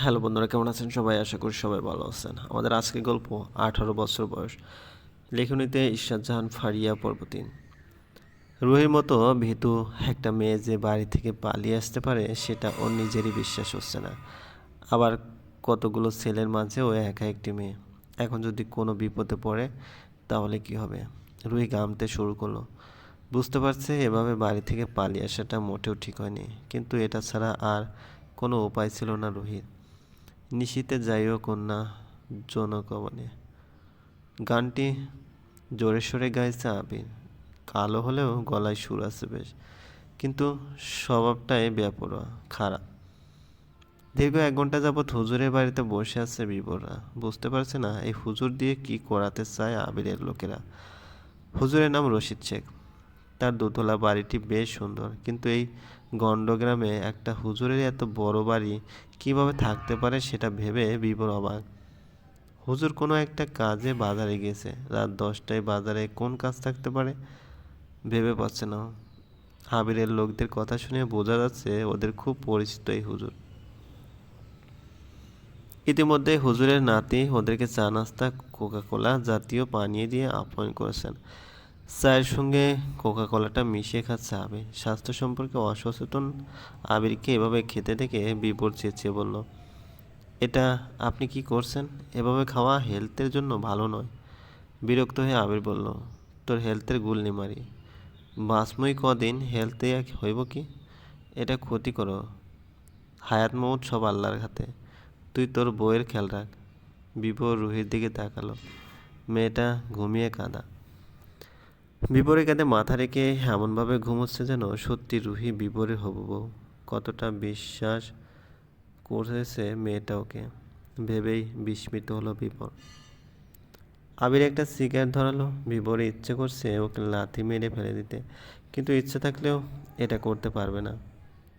Hello বন্ধুরা, কেমন আছেন সবাই? আশা করি সবাই ভালো আছেন। আমাদের আজকের গল্প আঠারো বছর বয়স। লেখনীতে ঈশ্বর জাহান ফারিয়া পর্বতিন। রুহির মতো ভীতু একটা মেয়ে যে বাড়ি থেকে পালিয়ে আসতে পারে, সেটা ওর নিজেরই বিশ্বাস হচ্ছে না। আবার কতগুলো ছেলের মাঝে ও একা একটি মেয়ে। এখন যদি কোনো বিপদে পড়ে, তাহলে কি হবে? রুহি গামতে শুরু করল। বুঝতে পারছে এভাবে বাড়ি থেকে পালিয়ে আসাটা মোটেও ঠিক হয়নি। কিন্তু এটা ছাড়া আর কোনো উপায় ছিল না রুহির। নিশীতে যাইও কন্যা জনকবনে গানটি জোরে সোরে গাইছে আবির কালো হলেও গলায় সুর আছে বেশ, কিন্তু স্বভাবটাই বেপরোয়া, খারাপ। দীর্ঘ এক ঘণ্টা যাবৎ হুজুরের বাড়িতে বসে আছে বিবররা। বুঝতে পারছে না, এই হুজুর দিয়ে কি করাতে চায় আবিরের লোকেরা। হুজুরের নাম রশিদ শেখ। তার দোতলা বাড়িটি বেশ সুন্দর। কিন্তু এই গণ্ডগ্রামে একটা হুজুরের এত বড় বাড়ি কীভাবে থাকতে পারে সেটা ভেবে বিবর অবাক। হুজুর কোনো একটা কাজে বাজারে গেছে। রাত দশটায় বাজারে কোন কাজ থাকতে পারে ভেবে পাচ্ছে না। হাবিরের লোকদের কথা শুনে বোঝা যাচ্ছে ওদের খুব পরিচিত এই হুজুর। ইতিমধ্যে হুজুরের নাতি ওদেরকে চা নাস্তা কোকা কোলা জাতীয় পানীয় দিয়ে আপ্যায়ন করেছেন। চায়ের সঙ্গে কোকা কোলাটা মিশিয়ে খাচ্ছে আবির স্বাস্থ্য সম্পর্কে অসচেতন আবিরকে এভাবে খেতে দেখে বিপর চেঁচিয়ে বলল, এটা আপনি কি করছেন? এভাবে খাওয়া হেলথের জন্য ভালো নয়। বিরক্ত হয়ে আবির বলল, তোর হেলথের গুলনি মারি। বাসমই কদিন হেলথে হইব কি? এটা ক্ষতি করো। হায়াত মৌত সব আল্লাহর হাতে। তুই তোর বউয়ের খেয়াল রাখ। বিপর রুহির দিকে তাকালো। মেয়েটা ঘুমিয়ে কাঁদা। বিপরের কাঁধে মাথা রেখে এমনভাবে ঘুমোচ্ছে যেন সত্যি রুহি বিপরের হবু কতটা বিশ্বাস করেছে মেয়েটা ওকে? ভেবেই বিস্মিত হলো বিপর আবির একটা সিগারেট ধরালো। বিপরে ইচ্ছে করছে ওকে লাথি মেরে ফেলে দিতে। কিন্তু ইচ্ছে থাকলেও এটা করতে পারবে না।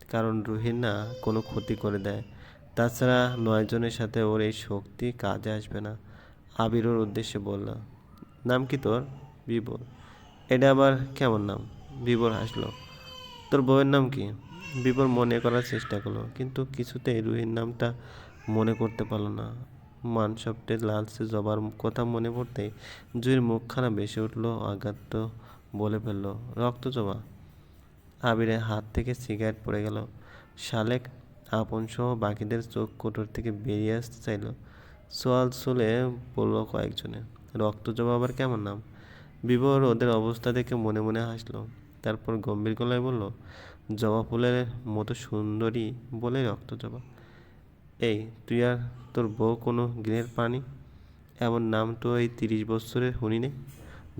কারণ রুহির না কোনো ক্ষতি করে দেয়। তাছাড়া নয়জনের সাথে ওর এই শক্তি কাজে আসবে না। আবির ওর উদ্দেশ্যে বলল, নাম কি তোর? বিবর এটা আবার কেমন নাম? বিবর হাসলো। তোর বউয়ের নাম কি? বিবর মনে করার চেষ্টা করল, কিন্তু কিছুতেই রুহির নামটা মনে করতে পারল না। মানসপটে লালচে জবার কথা মনে পড়তেই জুইয়ের মুখখানা বেসে উঠল, আঘাত বলে ফেলল, রক্ত জবা। আবিরের হাত থেকে সিগারেট পড়ে গেল। শালেক আপন সহ বাকিদের চোখ কোটর থেকে বেরিয়ে আসতে চাইল। সোয়াল চলে বলল কয়েকজনে রক্ত জবা আবার কেমন নাম? বিবর ওদের অবস্থা দেখে মনে মনে হাসলো। তারপর গম্ভীর গলায় বলল, জবা ফুলের মতো সুন্দরী বলে রক্ত জবা। এই, তুই আর তোর বউ কোনো গৃহের প্রাণী? এমন নাম তো এই তিরিশ বছরের নেই,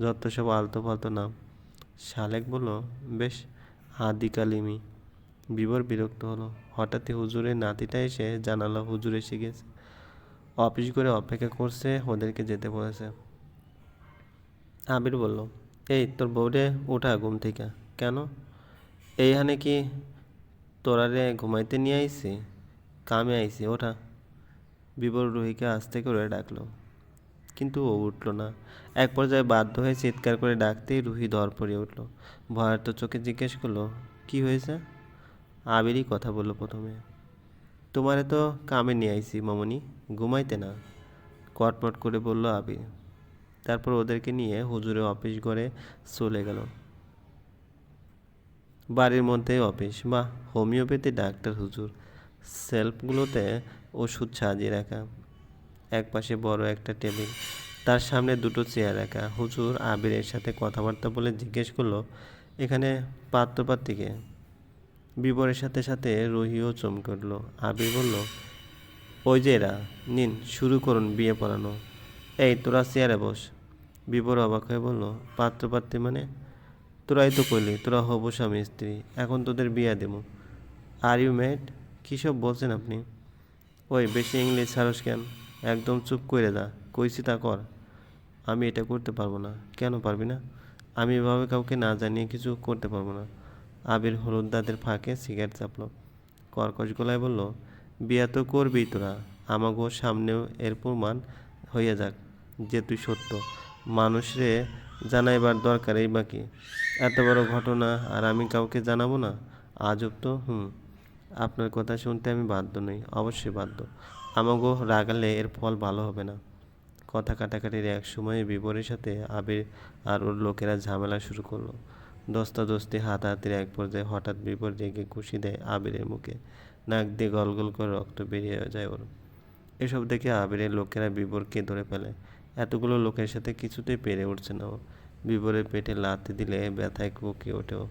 যত সব আলতো ফালতো নাম। শালেক বলল, বেশ, আদিকালিমি। বিবর বিরক্ত হলো। হঠাৎই হুজুরের নাতিটা এসে জানালো হুজুর এসে গেছে। অফিস করে অপেক্ষা করছে, ওদেরকে যেতে বলেছে। আবির বলল, এই তোর বউরে ওঠা ঘুম থেকে। কেন? এইখানে কি তোরারে ঘুমাইতে নিয়ে আইছি কামে আইসি, ওঠা। বিবর রুহিকে আস্তে করে ডাকলো। কিন্তু ও উঠল না। এক পর্যায়ে বাধ্য হয়ে চিৎকার করে ডাকতেই রুহি ধর পড়িয়ে উঠল। ভয়ার্ত চোখে জিজ্ঞেস করল, কি হয়েছে? আবিরই কথা বলল প্রথমে, তোমারে তো কামে নিয়ে আইসি মামনি, ঘুমাইতে না। কটমট করে বলল আবির তারপর ওদেরকে নিয়ে হুজুরে অফিস ঘরে চলে গেল। বাড়ির মধ্যে অফিস। বা হোমিওপ্যাথি ডাক্তার হুজুর। সেলফগুলোতে ওষুধ সাজিয়ে রাখা। এক পাশে বড় একটা টেবিল। তার সামনে দুটো চেয়ার রাখা। হুজুর আবিরের সাথে কথাবার্তা বলে জিজ্ঞেস করল, এখানে পাত্রপাত্রীকে? বিবরের সাথে সাথে রহিও চমকে উঠল আবির বলল, ওই যে এরা, নিন, শুরু করুন বিয়ে পড়ানো। এই, তোরা চেয়ারে বস। বিবর অবাক হয়ে বলল পাত্রপাত্রী মানে? তোরাই তো কইলি, তোরা হব স্বামী, স্ত্রী। এখন তোদের বিয়া দেবো। আর ইউ মেড কী সব বলছেন আপনি? ওই, বেশি ইংলিশ সারস কেন? একদম চুপ করে দা কইছি তা কর। আমি এটা করতে পারব না। কেন পারবি না? আমি এভাবে কাউকে না জানিয়ে কিছু করতে পারব না। আবির হলুদ দাঁতের ফাঁকে সিগারেট চাপল। কর্কশ গলায় বলল, বিয়া তো করবি তোরা। আমাগো সামনেও এর প্রমাণ হইয়া যাক যে তুই সত্য। মানুষরে জানাইবার দরকার এই বাকি। এত বড় ঘটনা আর আমি কাউকে জানাব না? আজব তো, হুম। আপনার কথা শুনতে আমি বাধ্য নই, অবশ্যই বাধ্য। আমাগো রাগালে এর ফল ভালো হবে না। কথা কাটাকাটির এক সময় বিপরের সাথে আবির আর ওর লোকেরা ঝামেলা শুরু করল। দস্তাদস্তি হাতাহাতির এক পর্যায়ে হঠাৎ বিপর রেগে খুশি দেয় আবিরের মুখে। নাক দিয়ে গলগল করে রক্ত বেরিয়ে যায় ওর। এসব দেখে আবিরের লোকেরা বিবরকে ধরে ফেলে। এতগুলো লোকের সাথে কিছুতেই পেরে উঠছে না ও। বিবরের পেটে লাথি দিলে ব্যথায় কুকিয়ে ওঠেও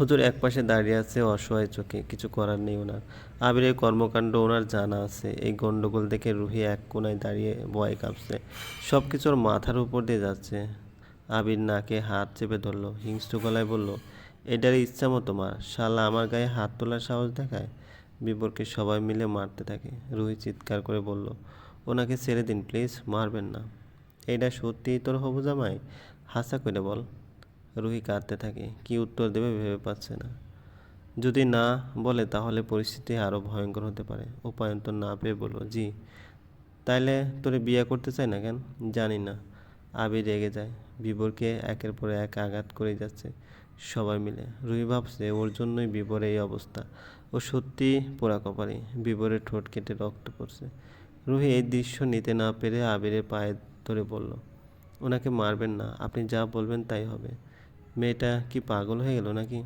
হুজুর একপাশে দাঁড়িয়ে আছে, অসহায় চোখে। কিছু করার নেই ওনার। আবিরের কর্মকাণ্ড ওনার জানা আছে। এই গন্ডগোল দেখে রুহি এক কোনায় দাঁড়িয়ে ভয় কাঁপছে। সব কিছু ওর মাথার উপর দিয়ে যাচ্ছে। আবির নাকে হাত চেপে ধরলো। হিংস্র গলায় বলল এটার ইচ্ছা মতো মার শালা আমার গায়ে হাত তোলার সাহস দেখায়? বিবরকে সবাই মিলে মারতে থাকে। রুহি চিৎকার করে বলল ওনাকে ছেড়ে দিন, প্লিজ, মারবেন না। এইটা সত্যিই তোর হবু জামাই? হাসা করে বল। রুহি কাঁদতে থাকে, কি উত্তর দেবে ভেবে পাচ্ছে না। যদি না বলে তাহলে পরিস্থিতি আরও ভয়ঙ্কর হতে পারে। উপায়ন্তর না পেয়ে বলল, জি, তাইলে তোরে বিয়ে করতে চাই না কেন? জানি না। আবির রেগে যায়। বিবরকে একের পর এক আঘাত করে যাচ্ছে সবাই মিলে। রুহি ভাবছে ওর জন্যই বিবরের এই অবস্থা। ও সত্যি পোড়া কপালি বিবরের ঠোঁট কেটে রক্ত পড়ছে। রুহি এই দৃশ্য নিতে না পেরে আবিরের পায়ে ধরে বলল, ওনাকে মারবেন না, আপনি যা বলবেন তাই হবে। মেয়েটা কি পাগল হয়ে গেল নাকি?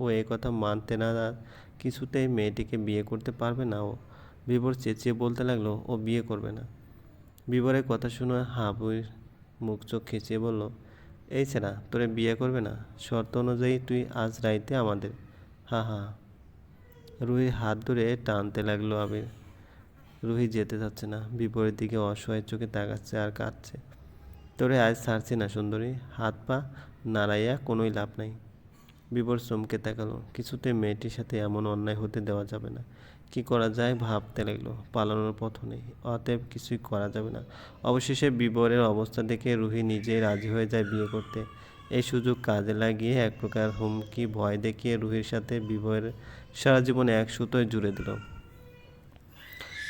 ও এ কথা মানতে না কিছুতেই মেয়েটিকে বিয়ে করতে পারবে না। ও বিবর চেঁচিয়ে বলতে লাগল, ও বিয়ে করবে না। বিবরের কথা শুনে হাবুর মুখ চোখ খেঁচিয়ে বলল, এই ছেড়া, তোরে বিয়ে করবে না? শর্ত অনুযায়ী তুই আজ রাইতে আমাদের। হা হা। রুহি হাত ধরে টানতে লাগল আবির। রুহি যেতে চাচ্ছে না। বিপরীত দিকে অসহায় চোখে তাকাচ্ছে আর কাঁদছে। তোরে আজ ছাড়ছি না, সুন্দরী। হাত পা নাড়াইয়া কোনোই লাভ নাই। বিবর চমকে তাকালো। কিছুতে মেয়েটির সাথে এমন অন্যায় হতে দেওয়া যাবে না। কি করা যায় ভাবতে লাগল। পালানোর পথ নেই। অতএব কিছুই করা যাবে না। অবশেষে বিবরের অবস্থা দেখে রুহি নিজেই রাজি হয়ে যায় বিয়ে করতে। এই সুযোগ কাজে লাগিয়ে এক প্রকার হুমকি ভয় দেখিয়ে রুহির সাথে বিবরের সারা জীবন এক সুতোয় জুড়ে দিল।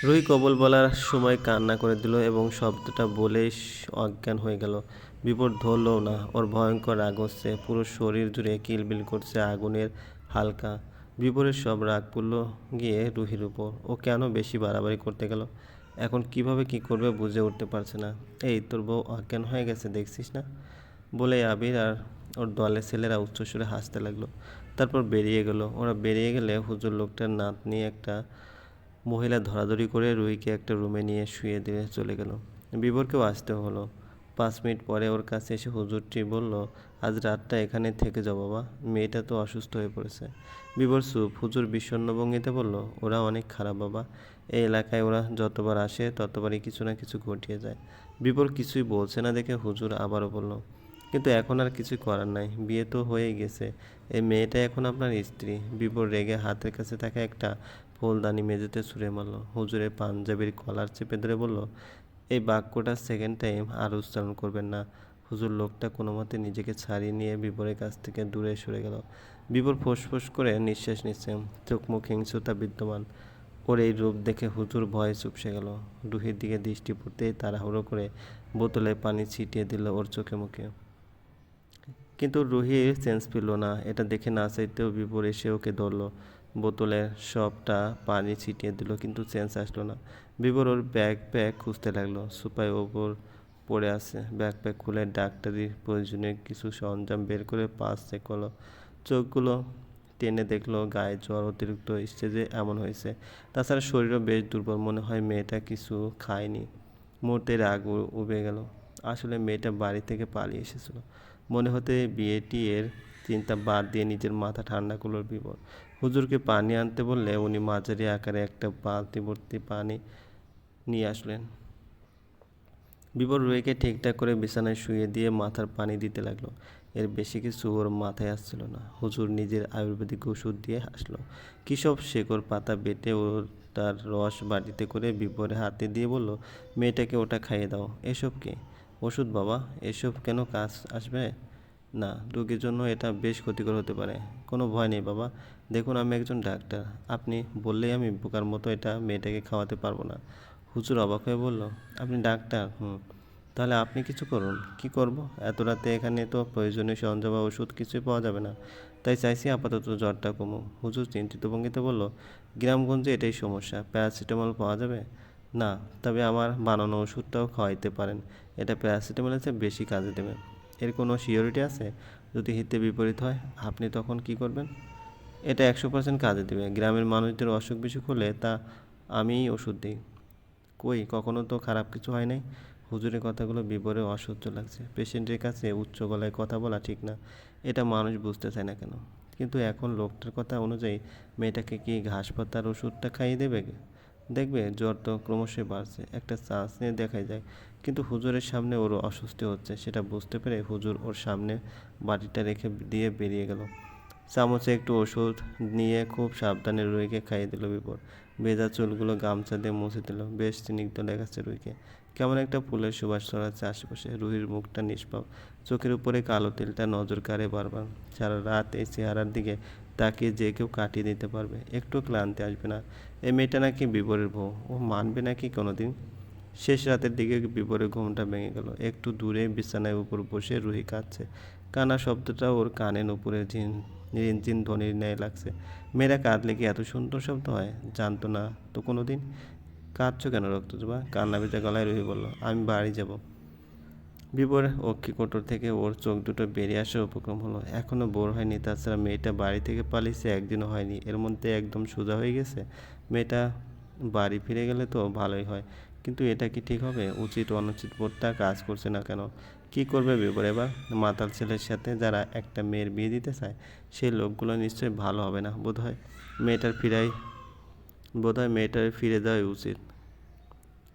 রুহি কবল বলার সময় কান্না করে দিল এবং শব্দটা বলেই অজ্ঞান হয়ে গেল। বিপদ ধরলও না। ওর ভয়ঙ্কর রাগ হচ্ছে। পুরো শরীর জুড়ে কিলবিল করছে আগুনের হালকা। বিপরের সব রাগ পড়ল গিয়ে রুহির উপর। ও কেন বেশি বাড়াবাড়ি করতে গেল? এখন কীভাবে কি করবে বুঝে উঠতে পারছে না। এই তোর বউ অজ্ঞান হয়ে গেছে, দেখছিস না? বলে আবির আর ওর দলের ছেলেরা উচ্চস্বরে হাসতে লাগল। তারপর বেরিয়ে গেল। ওরা বেরিয়ে গেলে হুজুর লোকটার নাতনি একটা মহিলা ধরাধরি করে রুহিকে একটা রুমে নিয়ে শুয়ে দিয়ে চলে গেল। বিবরকেও আসতে হলো। পাঁচ মিনিট পরে ওর কাছে এসে হুজুরটি বলল, আজ রাতটা এখানে থেকে যাও বাবা, মেয়েটা তো অসুস্থ হয়ে পড়েছে। বিবর সুপ হুজুর বিষণ্ণ ভঙ্গিতে বলল, ওরা অনেক খারাপ বাবা। এই এলাকায় ওরা যতবার আসে, ততবারই কিছু না কিছু ঘটিয়ে যায়। বিবর কিছুই বলছে না দেখে হুজুর আবারও বলল, কিন্তু এখন আর কিছুই করার নাই, বিয়ে তো হয়েই গেছে। এই মেয়েটা এখন আপনার স্ত্রী। বিবর রেগে হাতের কাছে থাকা একটা ফুলদানি মেঝেতে ছুঁড়ে মারল। হুজুরে পাঞ্জাবির কলার চেপে ধরে বলল, এই বাক্যটা সেকেন্ড টাইম আর উচ্চারণ করবেন না। হুজুর লোকটা কোনো মতে নিজেকে ছাড়িয়ে নিয়ে বিবরের কাছ থেকে দূরে সরে গেল। বিবর ফোঁস করে নিঃশ্বাস নিচ্ছে চোখ মুখ হিংস্রতা বিদ্যমান। ওর এই রূপ দেখে হুজুর ভয়ে চুপসে গেল। রুহির দিকে দৃষ্টি পড়তেই তাড়াহুড়ো করে বোতলে পানি ছিটিয়ে দিল ওর চোখে মুখে। কিন্তু রুহি সেন্স পেল না। এটা দেখে না চাইতেও বিপর এসে ওকে ধরলো। বোতলের সবটা পানি ছিটিয়ে দিল, কিন্তু সেন্স আসলো না। বিবর ওর ব্যাগ খুঁজতে লাগল। সুপাই ওপর পড়ে আছে। ব্যাগ খুলে ডাক্তারি প্রয়োজনীয় কিছু সরঞ্জাম বের করে পাস চেক করল। চোখগুলো টেনে দেখল, গায়ে জ্বর, অতিরিক্ত স্টেজে এমন হয়েছে। তাছাড়া শরীরও বেশ দুর্বল। মনে হয় মেয়েটা কিছু খায়নি। মুহূর্তে রাগ উবে গেল। আসলে মেয়েটা বাড়ি থেকে পালিয়ে এসেছিল। মনে হতে বিয়েটি এর চিন্তা বাদ দিয়ে নিজের মাথা ঠান্ডা করল বিপদ হুজুরকে পানি আনতে বললে উনি মাঝারি আকারে একটা বালতি ভর্তি পানি নিয়ে আসলেন। বিপর রুহিকে ঠিকঠাক করে বিছানায় শুয়ে দিয়ে মাথার পানি দিতে লাগল। এর বেশি কিছু ওর মাথায় আসছিল না। হুজুর নিজের আয়ুর্বেদিক ওষুধ দিয়ে হাসলো। কী সব শেকড় পাতা বেটে ও তার রস বাটিতে করে বিপরে হাতে দিয়ে বলল, মেয়েটাকে ওটা খাইয়ে দাও। এসব কি? ওষুধ বাবা, এসব কেন কাজ আসবে? না, রোগীর জন্য এটা বেশ ক্ষতিকর হতে পারে। কোনো ভয় নেই, বাবা। দেখুন, আমি একজন ডাক্তার। আপনি বললেই আমি বোকার মতো এটা মেয়েটাকে খাওয়াতে পারব না। হুজুর অবাক হয়ে বলল, আপনি ডাক্তার? হুম। তাহলে আপনি কিছু করুন। কি করব? এত রাতে এখানে তো প্রয়োজনীয় সরঞ্জাম বা ওষুধ কিছুই পাওয়া যাবে না। তাই চাইছি আপাতত জ্বরটা কমু হুজুর চিন্তিত ভঙ্গিতে বলল, গ্রামগঞ্জে এটাই সমস্যা। প্যারাসিটামল পাওয়া যাবে? না, তবে আমার বানানো ওষুধটাও খাওয়াইতে পারেন। এটা প্যারাসিটামলের চেয়ে বেশি কাজে দেবে। এর কোনো সিওরিটি আছে? যদি হিতে বিপরীত হয়, আপনি তখন কি করবেন? এটা একশো পার্সেন্ট কাজে দেবে। গ্রামের মানুষদের অসুখ বিসুখ হলে তা আমিই ওষুধ দিই। কই, কখনো তো খারাপ কিছু হয় নাই। হুজুরের কথাগুলো বিবরে অসহ্য লাগছে। পেশেন্টের কাছে উচ্চ গলায় কথা বলা ঠিক না। এটা মানুষ বুঝতে চায় না কেন? কিন্তু এখন লোকটার কথা অনুযায়ী মেয়েটাকে কি ঘাস পাতার ওষুধটা খাইয়ে দেবে? দেখবে জ্বর তো ক্রমশই বাড়ছে, একটা চান্স নিয়ে দেখাই যায়। কিন্তু হুজুরের সামনে ওর অস্বস্তি হচ্ছে, সেটা বুঝতে পেরে হুজুর ওর সামনে বাটিটা রেখে দিয়ে বেরিয়ে গেল। চামচে একটু ওষুধ নিয়ে খুব সাবধানে রুইকে খাইয়ে দিল বিপর ভেজা চুলগুলো গামছা দিয়ে মুছে দিল, বেশ স্নিগ্ধ লেগেছে রুইকে। কেমন একটা ফুলের সুবাস ছড়াচ্ছে আশেপাশে, রুহির মুখটা নিষ্পাপ, চোখের উপরে কালো তিলটা নজর কাড়ে বারবার। সারা রাত এই চেহারার দিকে তাকিয়ে যে কেউ কাটিয়ে দিতে পারবে। একটু ক্লান্তি আসবে না। এই মেয়েটা নাকি বিবরের বউ। ও মানবে নাকি কোনোদিন? শেষ রাতের দিকে বিপরে ঘুমটা ভেঙে গেল। একটু দূরে বিছানায় উপর বসে রুহি কাঁদছে। কানা শব্দটা ওর কানের উপরে ঝিন রিনঝিন ধ্বনির ন্যায় লাগছে। মেয়েরা কাঁদলে কি এত সুন্দর শব্দ হয়? জানতো না। তো কোনো দিন কাঁদছো কেন রক্তজবা কান্না বেজা গলায় রুহি বলল, আমি বাড়ি যাব। বিবর অক্ষি কোটর থেকে ওর চোখ দুটো বেরিয়ে আসার উপক্রম হলো। এখনও বোর হয়নি, তাছাড়া মেয়েটা বাড়ি থেকে পালিয়েছে, একদিনও হয়নি। এর মধ্যে একদম সোজা হয়ে গেছে। মেয়েটা বাড়ি ফিরে গেলে তো ভালোই হয়। কিন্তু এটা কি ঠিক হবে? উচিত অনুচিত বোধটা কাজ করছে না কেন? কি করবে বিবর এবার? মাতাল ছেলের সাথে যারা একটা মেয়ের বিয়ে দিতে চায় সেই লোকগুলো নিশ্চয়ই ভালো হবে না বোধহয়? মেয়েটার ফিরাই বোধহয় মেয়েটার ফিরে যাওয়াই উচিত।